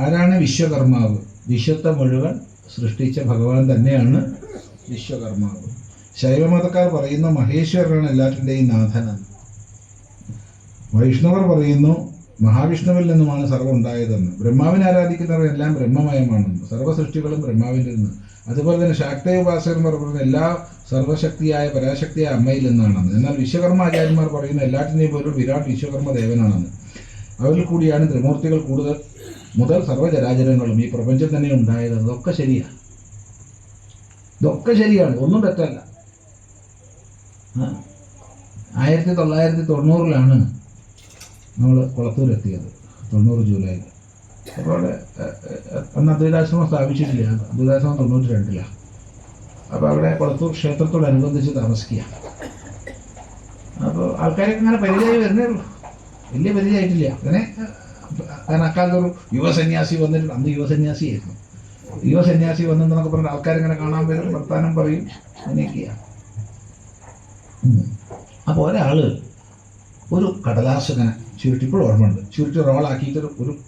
ആരാണ് വിശ്വകർമാവ്? വിശ്വത്തെ മുഴുവൻ സൃഷ്ടിച്ച ഭഗവാൻ തന്നെയാണ് വിശ്വകർമാവ്. ശൈവമതക്കാർ പറയുന്ന മഹേശ്വരനാണ് എല്ലാറ്റിന്റെയും നാഥനെന്ന് വൈഷ്ണവർ പറയുന്നു മഹാവിഷ്ണുവിൽ നിന്നുമാണ് സർവം ഉണ്ടായതെന്ന് ബ്രഹ്മാവിനെ ആരാധിക്കുന്നവരെല്ലാം ബ്രഹ്മമയമാണെന്ന് സർവ സൃഷ്ടികളും ബ്രഹ്മാവിൽ നിന്ന്. അതുപോലെ തന്നെ ശാക്തയ ഉപാസകന്മാർ പറയുന്ന എല്ലാ സർവശക്തിയായ പരാശക്തിയായ അമ്മയിൽ നിന്നാണെന്ന്. എന്നാൽ വിശ്വകർമാചാര്യന്മാർ പറയുന്ന എല്ലാറ്റിനെയും പോലും വിരാട് വിശ്വകർമ്മ ദേവനാണെന്ന് അവരിൽ കൂടിയാണ് ത്രിമൂർത്തികൾ കൂടുതൽ മുതൽ സർവചരാചരങ്ങളും ഈ പ്രപഞ്ചം തന്നെ ഉണ്ടായത് അതൊക്കെ ശരിയാണ്. ഇതൊക്കെ ശരിയാണ്. ഒന്നും തെറ്റല്ല. ആയിരത്തി തൊള്ളായിരത്തി തൊണ്ണൂറിലാണ് നമ്മൾ കുളത്തൂർ എത്തിയത് തൊണ്ണൂറ് ജൂലൈയിൽ അപ്പോൾ അന്ന് അദ്വൈതാശ്രമം സ്ഥാപിച്ചിട്ടില്ല. അദ്വൈതാശ്രമം തൊണ്ണൂറ്റി രണ്ടിലാണ് അപ്പോൾ അവിടെ കുളത്തൂർ ക്ഷേത്രത്തോടനുബന്ധിച്ച് താമസിക്കുക അപ്പോൾ ആൾക്കാരൊക്കെ ഇങ്ങനെ പരിചയമായി വരുന്നേ ഉള്ളൂ. വലിയ പരിചയമായിട്ടില്ല. അങ്ങനെ ഒരു യുവസന്യാസി വന്നിട്ട് അന്ന് യുവസന്യാസിയായിരുന്നു യുവസന്യാസി വന്നെന്നൊക്കെ പറഞ്ഞ ആൾക്കാരിങ്ങനെ കാണാൻ വരും വർത്താനം പറയും അങ്ങനെയൊക്കെയാണ്. അപ്പോൾ ഒരാൾ ഒരു കടലാസ് ഇങ്ങനെ ചുരുട്ടി ഇപ്പോഴും ഓർമ്മയുണ്ട്. ചുരുട്ടി റോളാക്കിയിട്ട് ഒരു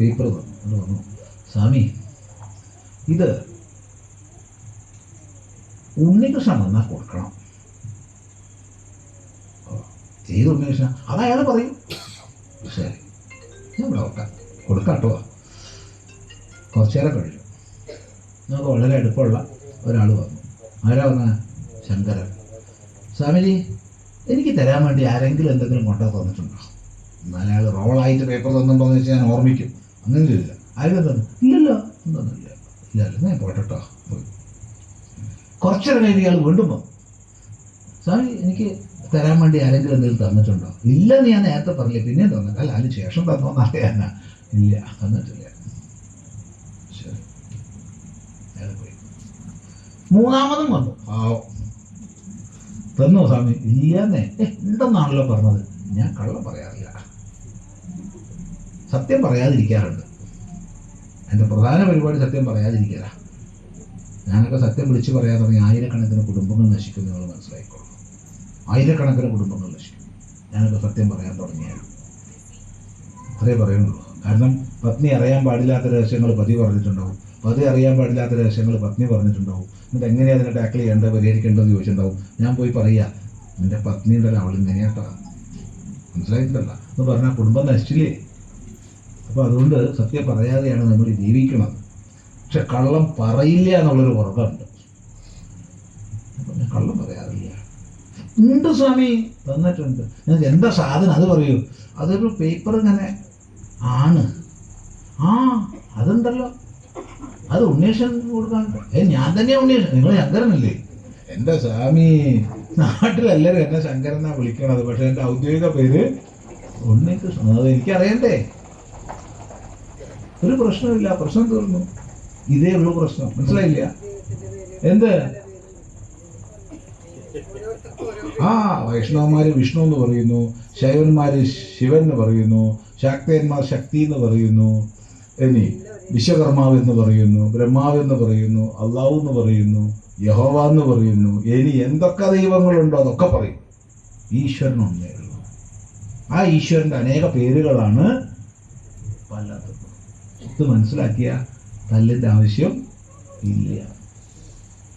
പേപ്പർ തന്നു. വന്നു. സ്വാമി ഇത് ഉണ്ണികൃഷ്ണൻ വന്നാൽ കൊടുക്കണം. ചെയ്ത് ഏത് ഉണ്ണികൃഷ്ണൻ അത് പറയും. ശരി. ഞാൻ കൊടുക്കാം. കൊടുക്കാം കേട്ടോ. കുറച്ചു നേരം കഴിഞ്ഞു. നമുക്ക് വളരെ അടുപ്പമുള്ള ഒരാൾ വന്നു. ആരാ വന്ന? ശങ്കരൻ. സ്വാമിജി എനിക്ക് തരാൻ വേണ്ടി ആരെങ്കിലും എന്തെങ്കിലും കൊണ്ടു തന്നിട്ടുണ്ടോ? എന്നാലും അയാൾ റോളായിട്ട് പേപ്പർ തന്നിട്ടുണ്ടോ എന്ന് വെച്ചാൽ ഞാൻ ഓർമ്മിക്കും. അങ്ങനെ ഇല്ല ആരും തന്നു ഇല്ലല്ലോ. ഒന്നൊന്നുമില്ല ഇല്ലല്ലോ ഞാൻ പോട്ടെട്ടോ പോയി. കുറച്ചേരം കഴിഞ്ഞ് ഇയാൾ വീണ്ടും വന്നു. സ്വാമി എനിക്ക് തരാൻ വേണ്ടി ആരെങ്കിലും എന്തെങ്കിലും തന്നിട്ടുണ്ടോ? ഇല്ലെന്ന് ഞാൻ നേരത്തെ പറഞ്ഞില്ല. പിന്നെയും തന്നില്ല അല്ല അതിന് ശേഷം തന്നോന്ന് അറിയാനാ. ഇല്ല തന്നിട്ടില്ല. ശരി. പോയി. മൂന്നാമതും വന്നു. പാവം. തന്നു സ്വാമി? ഇല്ലെന്നേ. ഏ ഉണ്ടെന്നാണല്ലോ പറഞ്ഞത്? ഞാൻ കള്ളം പറയാറില്ല. സത്യം പറയാതിരിക്കാറുണ്ട്. എന്റെ പ്രധാന പരിപാടി സത്യം പറയാതിരിക്കല. ഞാനൊക്കെ സത്യം വിളിച്ചു പറയാൻ തുടങ്ങി ആയിരക്കണക്കിന് കുടുംബങ്ങൾ നശിക്കുന്നു നിങ്ങൾ മനസ്സിലായിക്കോളൂ. ആയിരക്കണക്കിന് കുടുംബങ്ങൾ നശിക്കും ഞാനിപ്പോൾ സത്യം പറയാൻ തുടങ്ങിയാൽ അത്രേ പറയുന്നുള്ളൂ. കാരണം പത്നി അറിയാൻ പാടില്ലാത്ത രഹസ്യങ്ങൾ പതി പറഞ്ഞിട്ടുണ്ടാവും. പതി അറിയാൻ പാടില്ലാത്ത രഹസ്യങ്ങൾ പത്നി പറഞ്ഞിട്ടുണ്ടാവും. എന്നിട്ട് എങ്ങനെയാണ് അതിനെ ടാക്കിൾ ചെയ്യേണ്ടത് പരിഹരിക്കേണ്ടതെന്ന് ചോദിച്ചിട്ടുണ്ടാവും. ഞാൻ പോയി പറയുക നിന്റെ പത്നി ഉണ്ടല്ലോ അവൾ ഇങ്ങനെയാട്ടാ. മനസ്സിലായിട്ടില്ല എന്ന് പറഞ്ഞാൽ കുടുംബം നശിച്ചില്ലേ? അപ്പോൾ അതുകൊണ്ട് സത്യം പറയാതെയാണ് നമ്മൾ ജീവിക്കുന്നത്. പക്ഷെ കള്ളം പറയില്ല എന്നുള്ളൊരു ഉറപ്പുണ്ട്. ഞാൻ കള്ളം പറയാറില്ല ഉണ്ട് സ്വാമി. തന്നിട്ടുണ്ട് നിങ്ങൾക്ക് എന്താ സാധനം? അത് പറയൂ. അതൊരു പേപ്പർ ഇങ്ങനെ ആണ്. ആ അതുണ്ടല്ലോ. അത് ഉണ്ണീഷൻ കൊടുക്കാണ്ട് ഏ ഞാൻ തന്നെയാ ഉണ്ണീഷൻ നിങ്ങൾ ശങ്കരനല്ലേ? എന്റെ സ്വാമി? നാട്ടിലെല്ലാവരും എന്നെ ശങ്കരൻ ശങ്കരനാ വിളിക്കണത്. പക്ഷെ എന്റെ ഔദ്യോഗിക പേര് ഉണ്ണികൃഷ്ണൻ അത് എനിക്കറിയണ്ടേ? ഒരു പ്രശ്നമില്ല. പ്രശ്നം തീർന്നു. ഇതേ ഉള്ളൂ പ്രശ്നം. മനസ്സിലായില്ല? എന്ത്? ആ വൈഷ്ണവന്മാര് വിഷ്ണു എന്ന് പറയുന്നു ശൈവന്മാര് ശിവൻ എന്ന് പറയുന്നു ശാക്തന്മാർ ശക്തി എന്ന് പറയുന്നു ഇനി വിശ്വകർമാവ് എന്ന് പറയുന്നു ബ്രഹ്മാവ് എന്ന് പറയുന്നു അള്ളാഹു എന്ന് പറയുന്നു യഹോവ എന്ന് പറയുന്നു ഇനി എന്തൊക്കെ ദൈവങ്ങളുണ്ടോ അതൊക്കെ പറയും. ഈശ്വരൻ ഒന്നേ ഉള്ളൂ. ആ ഈശ്വരന്റെ അനേക പേരുകളാണ് പലതും. ഇത് മനസ്സിലാക്കിയ തല്ലിന്റെ ആവശ്യം ഇല്ല.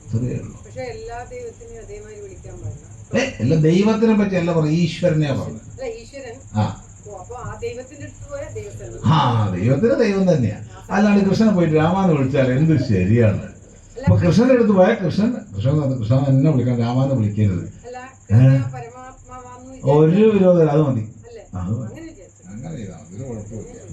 ഇത്രയേ ഉള്ളൂ. വിളിക്കാൻ അല്ല ദൈവത്തിനെ പറ്റി അല്ല പറഞ്ഞ ഈശ്വരനെ പറഞ്ഞു ആ. ദൈവത്തിന് ദൈവം തന്നെയാ. അല്ലാണ്ട് കൃഷ്ണനെ പോയിട്ട് രാമാന്ന് വിളിച്ചാൽ എന്ത് ശരിയാണ്? അപ്പൊ കൃഷ്ണന്റെ അടുത്ത് പോയാൽ കൃഷ്ണൻ കൃഷ്ണൻ കൃഷ്ണൻ എന്നെ വിളിക്കണം രാമാന്ന് വിളിക്കരുത്. ഒരു വിരോധം അത് മതി. അങ്ങനെ ചെയ്താൽ മതി കുഴപ്പമില്ല